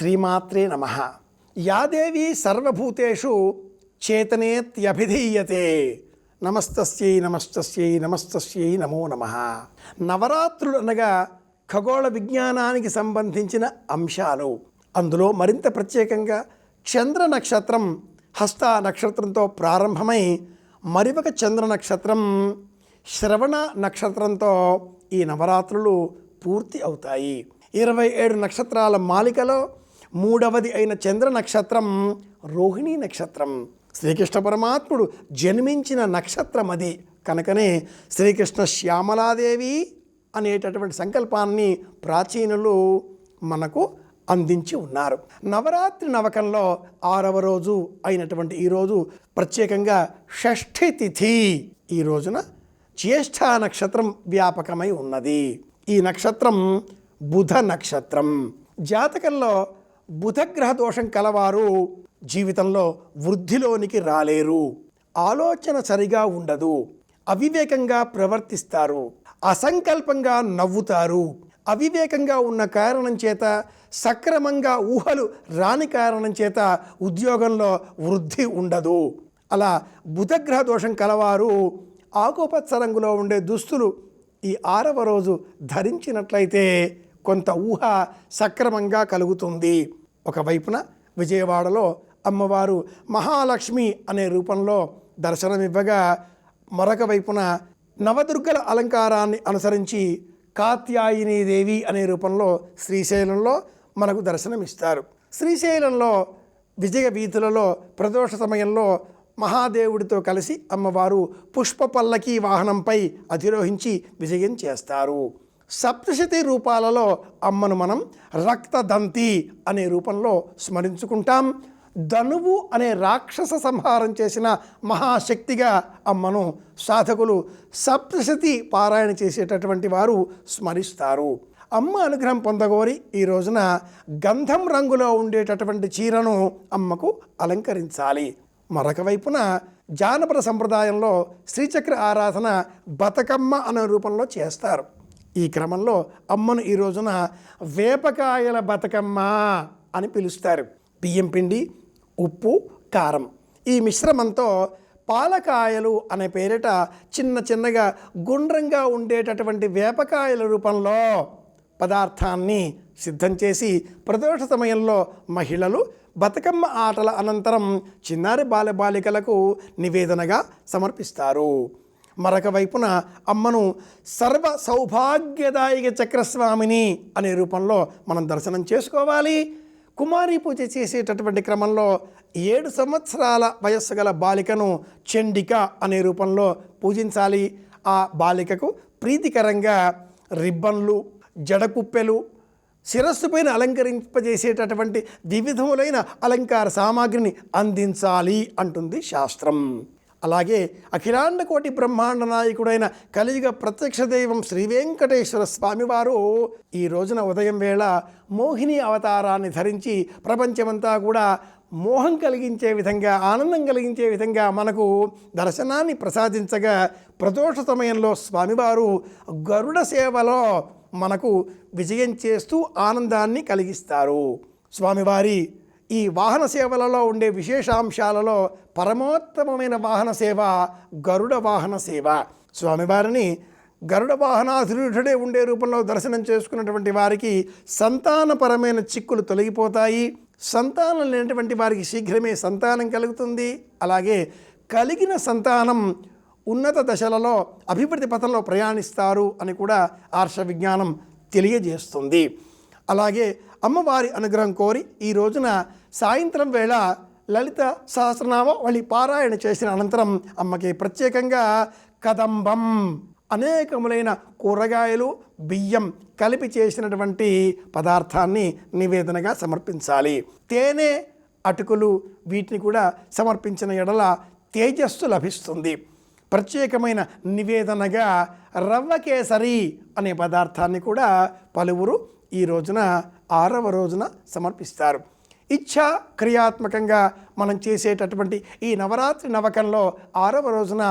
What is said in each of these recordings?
శ్రీమాత్రే నమ. యాదేవి సర్వభూతేషు చేతనేత్యభిధీయతే. నమస్తస్యై నమస్తస్యై నమస్తస్యై నమో నమ. నవరాత్రులు అనగా ఖగోళ విజ్ఞానానికి సంబంధించిన అంశాలు. అందులో మరింత ప్రత్యేకంగా చంద్ర నక్షత్రం హస్త నక్షత్రంతో ప్రారంభమై మరివక చంద్ర నక్షత్రం శ్రవణ నక్షత్రంతో ఈ నవరాత్రులు పూర్తి అవుతాయి. ఇరవై ఏడు నక్షత్రాల మాలికలో మూడవది అయిన చంద్ర నక్షత్రం రోహిణీ నక్షత్రం. శ్రీకృష్ణ పరమాత్ముడు జన్మించిన నక్షత్రం అది. కనుకనే శ్రీకృష్ణ శ్యామలాదేవి అనేటటువంటి సంకల్పాన్ని ప్రాచీనులు మనకు అందించి ఉన్నారు. నవరాత్రి నవకంలో ఆరవ రోజు అయినటువంటి ఈ రోజు ప్రత్యేకంగా షష్ఠి తిథి ఈ రోజున జ్యేష్ఠ నక్షత్రం వ్యాపకమై ఉన్నది. ఈ నక్షత్రం బుధ నక్షత్రం. జాతకంలో బుధగ్రహ దోషం కలవారు జీవితంలో వృద్ధిలోనికి రాలేరు. ఆలోచన సరిగా ఉండదు. అవివేకంగా ప్రవర్తిస్తారు. అసంకల్పంగా నవ్వుతారు. అవివేకంగా ఉన్న కారణం చేత సక్రమంగా ఊహలు రాని కారణం చేత ఉద్యోగంలో వృద్ధి ఉండదు. అలా బుధగ్రహ దోషం కలవారు ఆకుపచ్చ రంగులో ఉండే దుస్తులు ఈ ఆరవ రోజు ధరించినట్లయితే కొంత ఊహ సక్రమంగా కలుగుతుంది. ఒకవైపున విజయవాడలో అమ్మవారు మహాలక్ష్మి అనే రూపంలో దర్శనమివ్వగా మరొక వైపున నవదుర్గల అలంకారాన్ని అనుసరించి కాత్యాయిని దేవి అనే రూపంలో శ్రీశైలంలో మనకు దర్శనమిస్తారు. శ్రీశైలంలో విజయ వీధులలో ప్రదోష సమయంలో మహాదేవుడితో కలిసి అమ్మవారు పుష్ప పల్లకీ వాహనంపై అధిరోహించి విజయం చేస్తారు. సప్తశతి రూపాలలో అమ్మను మనం రక్తదంతి అనే రూపంలో స్మరించుకుంటాం. ధనువు అనే రాక్షస సంహారం చేసిన మహాశక్తిగా అమ్మను సాధకులు సప్తశతి పారాయణ చేసేటటువంటి వారు స్మరిస్తారు. అమ్మ అనుగ్రహం పొందగోరి ఈ రోజున గంధం రంగులో ఉండేటటువంటి చీరను అమ్మకు అలంకరించాలి. మరొక వైపున జానపద సంప్రదాయంలో శ్రీచక్ర ఆరాధన బతుకమ్మ అనే రూపంలో చేస్తారు. ఈ క్రమంలో అమ్మను ఈ రోజున వేపకాయల బతుకమ్మ అని పిలుస్తారు. బియ్యం పిండి ఉప్పు కారం. ఈ మిశ్రమంతో పాలకాయలు అనే పేరిట చిన్న చిన్నగా గుండ్రంగా ఉండేటటువంటి వేపకాయల రూపంలో పదార్థాన్ని సిద్ధం చేసి ప్రదోష సమయంలో మహిళలు బతుకమ్మ ఆటల అనంతరం చిన్నారి బాలబాలికలకు నివేదనగా సమర్పిస్తారు. మరొక వైపున అమ్మను సర్వ సౌభాగ్యదాయక చక్రస్వామిని అనే రూపంలో మనం దర్శనం చేసుకోవాలి. కుమారి పూజ చేసేటటువంటి క్రమంలో ఏడు సంవత్సరాల వయస్సు గల బాలికను చండిక అనే రూపంలో పూజించాలి. ఆ బాలికకు ప్రీతికరంగా రిబ్బన్లు జడకుప్పెలు శిరస్సు పైన అలంకరింపజేసేటటువంటి వివిధములైన అలంకార సామాగ్రిని అందించాలి అంటుంది శాస్త్రం. అలాగే అఖిలాండ కోటి బ్రహ్మాండ నాయకుడైన కలియుగ ప్రత్యక్ష దైవం శ్రీ వెంకటేశ్వర స్వామివారు ఈ రోజున ఉదయం వేళ మోహిని అవతారాన్ని ధరించి ప్రపంచమంతా కూడా మోహం కలిగించే విధంగా ఆనందం కలిగించే విధంగా మనకు దర్శనాన్ని ప్రసాదించగా ప్రదోష సమయంలో స్వామివారు గరుడ సేవలో మనకు విజయం చేస్తూ ఆనందాన్ని కలిగిస్తారు. స్వామివారి ఈ వాహన సేవలలో ఉండే విశేషాంశాలలో పరమోత్తమమైన వాహన సేవ గరుడ వాహన సేవ. స్వామివారిని గరుడ వాహనాధిరుడే ఉండే రూపంలో దర్శనం చేసుకున్నటువంటి వారికి సంతానపరమైన చిక్కులు తొలగిపోతాయి. సంతానం లేనటువంటి వారికి శీఘ్రమే సంతానం కలుగుతుంది. అలాగే కలిగిన సంతానం ఉన్నత దశలలో అభివృద్ధి పథంలో ప్రయాణిస్తారు అని కూడా ఆర్ష విజ్ఞానం తెలియజేస్తుంది. అలాగే అమ్మవారి అనుగ్రహం కోరి ఈ రోజున సాయంత్రం వేళ లలిత సహస్రనామ వళి పారాయణ చేసిన అనంతరం అమ్మకి ప్రత్యేకంగా కదంబం అనేకములైన కూరగాయలు బియ్యం కలిపి చేసినటువంటి పదార్థాన్ని నివేదనగా సమర్పించాలి. తేనె అటుకులు వీటిని కూడా సమర్పించిన ఎడల తేజస్సు లభిస్తుంది. ప్రత్యేకమైన నివేదనగా రవ్వ కేసరి అనే పదార్థాన్ని కూడా పలువురు ఈ రోజున ఆరవ రోజున సమర్పిస్తారు. ఇచ్ఛా క్రియాత్మకంగా మనం చేసేటటువంటి ఈ నవరాత్రి నవకంలో ఆరవ రోజున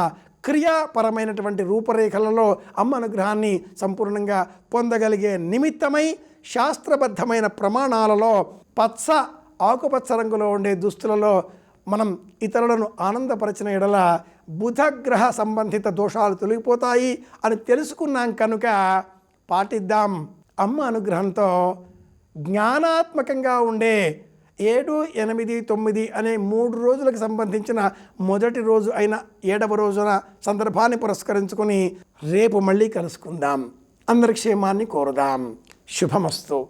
క్రియాపరమైనటువంటి రూపరేఖలలో అమ్మ అనుగ్రహాన్ని సంపూర్ణంగా పొందగలిగే నిమిత్తమై శాస్త్రబద్ధమైన ప్రమాణాలలో పచ్చ ఆకుపచ్చ రంగులో ఉండే దుస్తులలో మనం ఇతరులను ఆనందపరిచిన ఎడల బుధగ్రహ సంబంధిత దోషాలు తొలగిపోతాయి అని తెలుసుకున్నాం కనుక పాటిద్దాం. అమ్మ అనుగ్రహంతో జ్ఞానాత్మకంగా ఉండే ఏడు ఎనిమిది తొమ్మిది అనే మూడు రోజులకు సంబంధించిన మొదటి రోజు అయిన ఏడవ రోజున సందర్భాన్ని పురస్కరించుకొని రేపు మళ్ళీ కలుసుకుందాం. అందరి క్షేమాన్ని కోరుదాం. శుభమస్తు.